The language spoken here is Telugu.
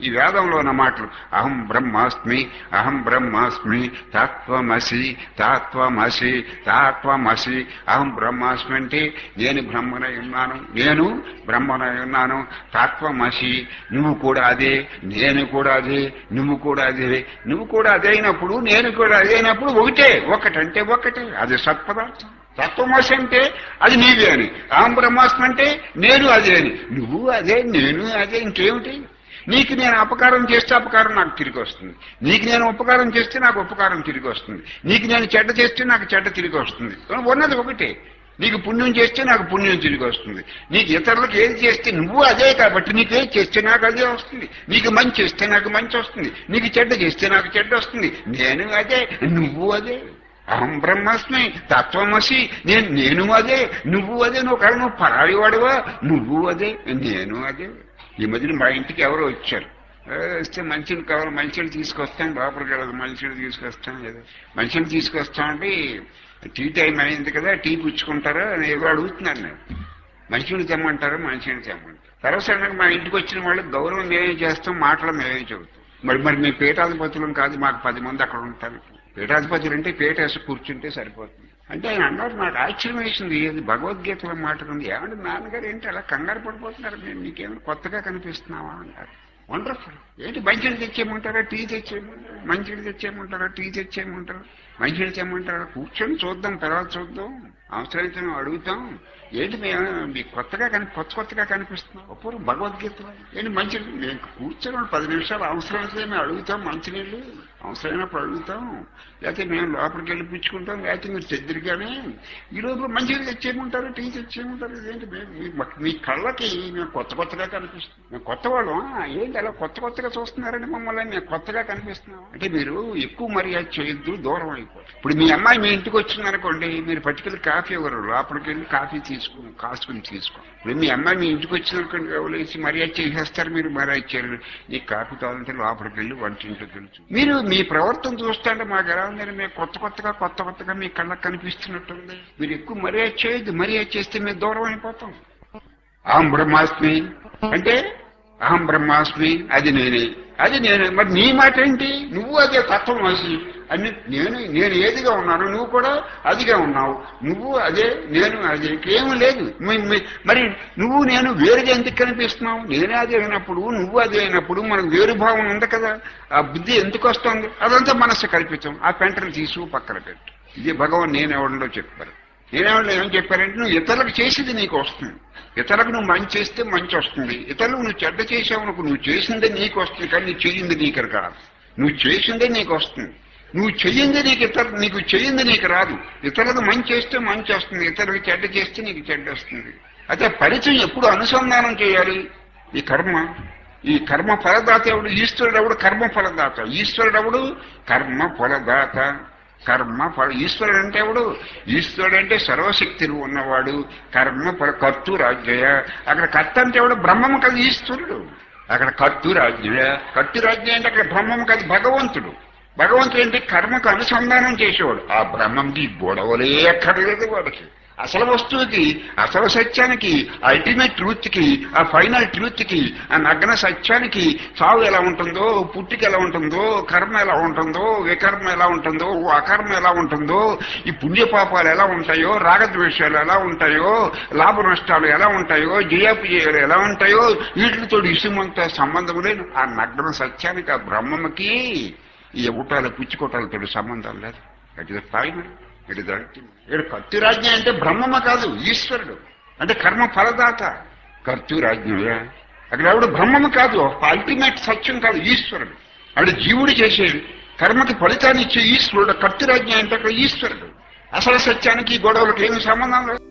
ఈ వేదంలో ఉన్న మాటలు అహం బ్రహ్మాస్మి అహం బ్రహ్మాస్మి తత్వమసి తత్వమసి తత్వమసి అహం బ్రహ్మాస్మి అంటే నేను బ్రహ్మనై ఉన్నాను నేను బ్రహ్మనై ఉన్నాను తత్వమసి నువ్వు కూడా అదే నేను కూడా అదే నువ్వు కూడా అదే నువ్వు కూడా అదే అయినప్పుడు నేను కూడా అదే అయినప్పుడు ఒకటే ఒకటంటే ఒకటే అది సత్పదార్థం. తత్వమసి అంటే అది నీవే అని అహం బ్రహ్మాస్మి అంటే నేను అదే అని నువ్వు అదే నేను అదే ఇంకేమిటి? నీకు నేను అపకారం చేస్తే అపకారం నాకు తిరిగి వస్తుంది. నీకు నేను ఉపకారం చేస్తే నాకు ఉపకారం తిరిగి వస్తుంది. నీకు నేను చెడ్డ చేస్తే నాకు చెడ్డ తిరిగి వస్తుంది. ఉన్నది ఒకటే. నీకు పుణ్యం చేస్తే నాకు పుణ్యం తిరిగి వస్తుంది. నీకు ఇతరులకు ఏది చేస్తే నువ్వు అదే కాబట్టి నీకు ఏది చేస్తే నాకు అదే వస్తుంది. నీకు మంచి చేస్తే నాకు మంచి వస్తుంది. నీకు చెడ్డ చేస్తే నాకు చెడ్డ వస్తుంది. నేను అదే నువ్వు అదే. అహం బ్రహ్మస్మి తత్వమసి నేను నేను అదే. నువ్వు అదే నువ్వు కాదు నువ్వు పరాయి వాడువా? నువ్వు అదే నేను అదే. ఈ మధ్యన మా ఇంటికి ఎవరో వచ్చారు. వస్తే మంచిని కావాలి మంచిని తీసుకొస్తాను లోపలికి వెళ్ళదు మంచిని తీసుకొస్తాను ఏదో. మంచిని తీసుకొస్తామంటే టీ టైం అయింది కదా టీ పుచ్చుకుంటారా అని ఏదో అడుగుతున్నాను నేను. మంచిని తెమ్మంటారా మంచిని తెమ్మంటారు? తర్వాత మా ఇంటికి వచ్చిన వాళ్ళకి గౌరవం మేమే చేస్తాం మాటలు మేమే చెబుతాం. మరి మరి మీ పీఠాధిపతులం కాదు మాకు పది మంది అక్కడ ఉంటారు. పీఠాధిపతులు అంటే పీట వేసి కూర్చుంటే సరిపోతుంది. అంటే ఆయన అన్నారు నాకు ఆశ్చర్యం వేసింది. ఇది భగవద్గీతలో మాట ఉంది ఏమంటే నాన్నగారు ఏంటి అలా కంగారు పడిపోతున్నారు? నేను నీకేమైనా కొత్తగా కనిపిస్తున్నావా? అన్నారు వండర్ఫుల్. ఏంటి మంచిని తెచ్చేయమంటారా? టీ తెచ్చేయమంటారా? మంచిని తెచ్చేయమంటారా? టీ తెచ్చేయమంటారా? మంచిని తెమ్మంటారా కూర్చొని చూద్దాం తర్వాత చూద్దాం. అవసరమైతే మేము అడుగుతాం. ఏంటి మేము మీకు కొత్తగా కని కొత్త కొత్తగా కనిపిస్తున్నాం. అప్పుడు భగవద్గీతలో. ఏంటి మంచి నేను కూర్చొని పది నిమిషాలు అవసరమైతే మేము అడుగుతాం మంచినీళ్ళు. అవసరమైనప్పుడు అడుగుతాం లేకపోతే మేము లోపలికి వెళ్ళి పుచ్చుకుంటాం లేకపోతే మీరు చెద్దరిగానే ఈ రోజు మంచిగా తెచ్చేయమంటారు టీ తెచ్చేయమంటారు ఇదేంటి మీ- కళ్ళకి మేము కొత్త కొత్తగా కనిపిస్తున్నాం. మేము కొత్త వాళ్ళం. ఏంటి అలా కొత్త కొత్తగా చూస్తున్నారండి మమ్మల్ని? మేము కొత్తగా కనిపిస్తున్నాం. అంటే మీరు ఎక్కువ మర్యాద చేయొద్దు దూరం అయిపోతుంది ఇప్పుడు మీ అమ్మాయి మీ ఇంటికి వచ్చిందనుకోండి మీరు పట్టుకెళ్ళి కాఫీ ఇవ్వరు. లోపలికి వెళ్ళి కాఫీ తీసుకుని కాసుకుని తీసుకోండి ఇప్పుడు మీ అమ్మాయి మీ ఇంటికి వచ్చిందనుకోండి ఎవరేసి మర్యాద చేసేస్తారు మీరు? మర్యాద చేయరు. నీకు కాఫీ కావాలంటే లోపలికి వెళ్ళి వంటింట్లోకి వెళ్ళి మీరు మీ ప్రవర్తన చూస్తుంటే మాకు ఎలా ఉందని మేము కొత్త కొత్తగా కొత్త కొత్తగా మీ కళ్ళకు కనిపిస్తున్నట్టుంది. మీరు ఎక్కువ మర్యాద చేయొద్దు మర్యాద చేస్తే మేము దూరం అయిపోతాం. అహం బ్రహ్మాస్మి. అంటే అహం బ్రహ్మాస్మి అది నేనే. అది నేనే. మరి నీ మాట ఏంటి? నువ్వు అదే తత్వం అసలు అన్ని నేను నేను ఏదిగా ఉన్నాను నువ్వు కూడా అదిగా ఉన్నావు. నువ్వు అదే నేను అదే ఏమీ లేదు. మరి నువ్వు నేను వేరుగా ఎందుకు కనిపిస్తున్నావు? నేనే అదే అయినప్పుడు నువ్వు అదే అయినప్పుడు మనకు వేరు భావన ఉంది కదా. ఆ బుద్ధి ఎందుకు వస్తుంది? అదంతా మనస్సు కల్పించాం ఆ పెంటను తీసు పక్కన పెట్టు. ఇది భగవాన్ నేనెవడంలో చెప్పారు. నేనేవాళ్ళు ఏం చెప్పారంటే నువ్వు ఇతరులకు చేసేది నీకు వస్తుంది. ఇతరులకు నువ్వు మంచి చేస్తే మంచి వస్తుంది. ఇతరులకు నువ్వు చెడ్డ చేసావు నువ్వు చేసిందే నీకు వస్తుంది కానీ నువ్వు చేయింది నీకు కాదు. నువ్వు చేసిందే నీకు వస్తుంది. నువ్వు చెయ్యింది నీకు ఇతర నీకు చెయ్యింది నీకు రాదు. ఇతరులకు మంచి చేస్తే మంచి వస్తుంది. ఇతరులకు చెడ్డ చేస్తే నీకు చెడ్డ వస్తుంది. అయితే పరిచయం ఎప్పుడు అనుసంధానం చేయాలి? ఈ కర్మ. ఈ కర్మ ఫలదాత ఎవడు ఈశ్వరుడెవడు కర్మ ఫలదాత? ఈశ్వరుడెవడు కర్మ ఫలదాత. కర్మ ఫల ఈశ్వరుడు అంటే ఎవడు? ఈశ్వరుడు అంటే సర్వశక్తులు ఉన్నవాడు. కర్మ ఫల కర్తు రాజ్యయ. అక్కడ కర్త అంటే ఎవడు? బ్రహ్మము కదా ఈశ్వరుడు. అక్కడ కర్తు రాజ్యయ. కర్తు రాజ్య అంటే అక్కడ బ్రహ్మము కదా భగవంతుడు. భగవంతుడు కర్మకు అనుసంధానం చేసేవాడు. ఆ బ్రహ్మంకి గొడవలే అక్కర్లేదు వాడికి. అసలు వస్తువుకి అసలు సత్యానికి అల్టిమేట్ ట్రూత్కి ఆ ఫైనల్ ట్రూత్కి ఆ నగ్న సత్యానికి చావు ఎలా ఉంటుందో పుట్టిక ఎలా ఉంటుందో కర్మ ఎలా ఉంటుందో వికర్మ ఎలా ఉంటుందో అకర్మ ఎలా ఉంటుందో ఈ పుణ్యపాపాలు ఎలా ఉంటాయో రాగద్వేషాలు ఎలా ఉంటాయో లాభ నష్టాలు ఎలా ఉంటాయో జయాపజయాలు ఎలా ఉంటాయో వీటితో ఇసుమంత సంబంధం లేదు. ఆ నగ్న సత్యానికి ఆ బ్రహ్మకి ఈ ఊటాల పుచ్చికోటాలతో సంబంధం లేదు. It is final it is ఇక్కడ కర్తృరాజ్ఞ అంటే బ్రహ్మమ కాదు ఈశ్వరుడు. అంటే కర్మ ఫలదాత. కర్తృరాజ్ఞ అక్కడ ఎవడు బ్రహ్మము కాదు అల్టిమేట్ సత్యం కాదు ఈశ్వరుడు. ఆవిడ జీవుడు చేసేది కర్మకి ఫలితాన్ని ఇచ్చే ఈశ్వరుడు కర్తృరాజ్ఞ అంటే అక్కడ ఈశ్వరుడు. అసలు సత్యానికి ఈ గొడవలకు ఏమి సంబంధం లేదు.